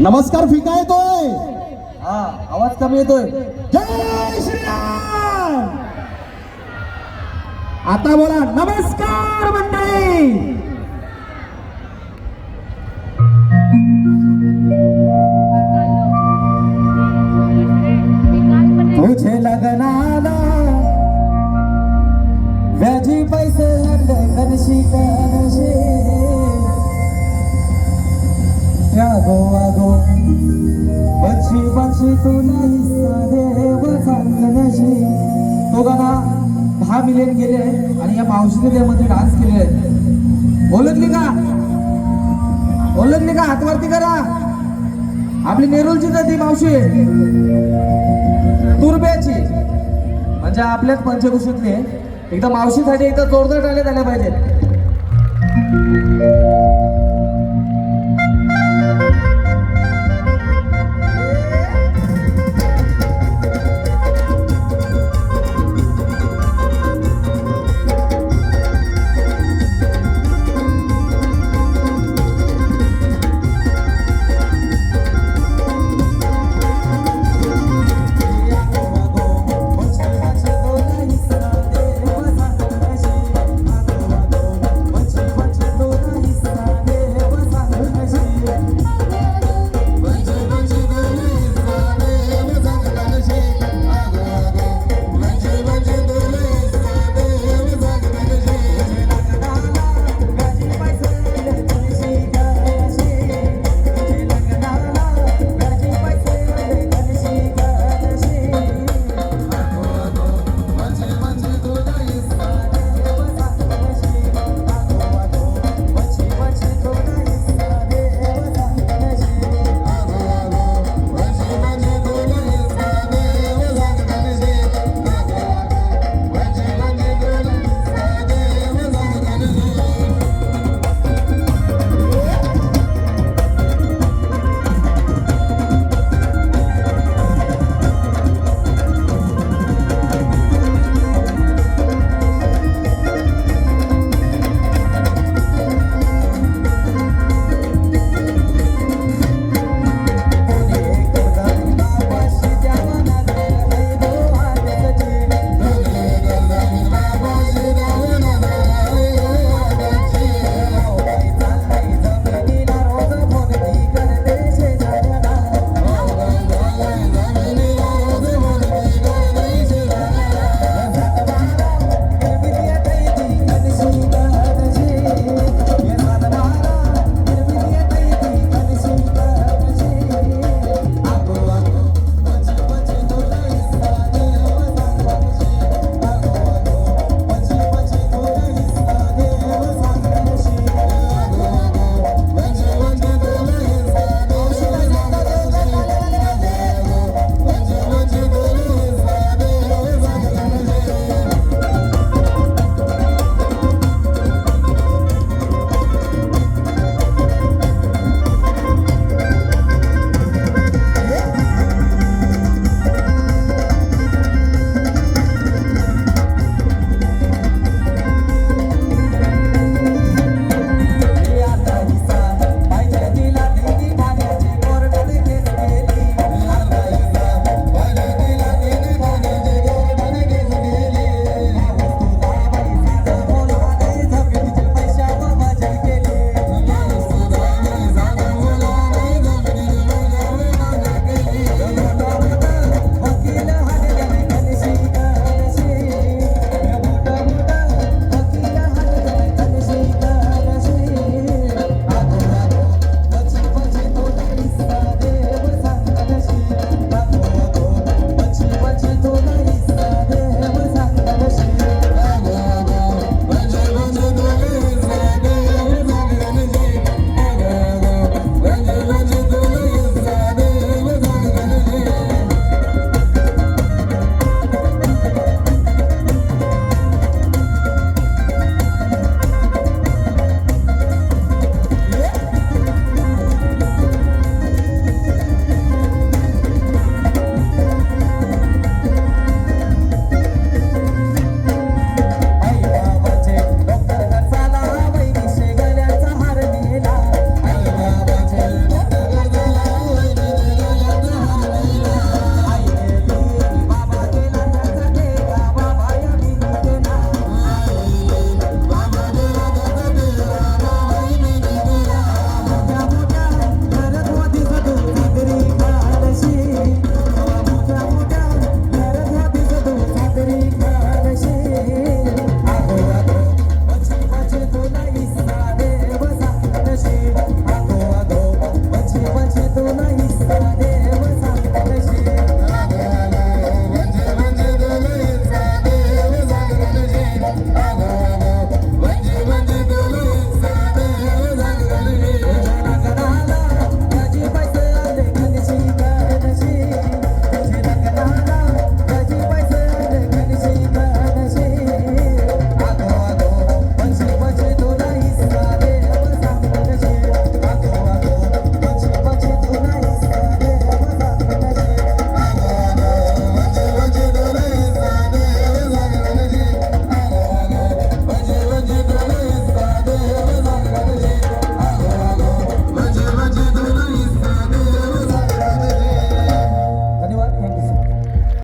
नमस्कार फिका येतोय. हा आवाज कमी येतोय. जय श्रीराम! आता बोला नमस्कार मंडळी! तुझे लग्नाला व्याजी पैसे लागले कनशी कनशी यागो वागो बची बची तू नाही साधे वचांगणशी तो गाणा दहा मिलियन गेले आणि या मावशीने त्यामध्ये डान्स केले ओळखली का ओळखली का हातवरती करा. आपली नेरुलची जाती मावशी. तुरब्याची. म्हणजे आपल्याच पंचकृषीतले एकदा मावशीसाठी एकदा जोरदार टाळे झाल्या पाहिजेत.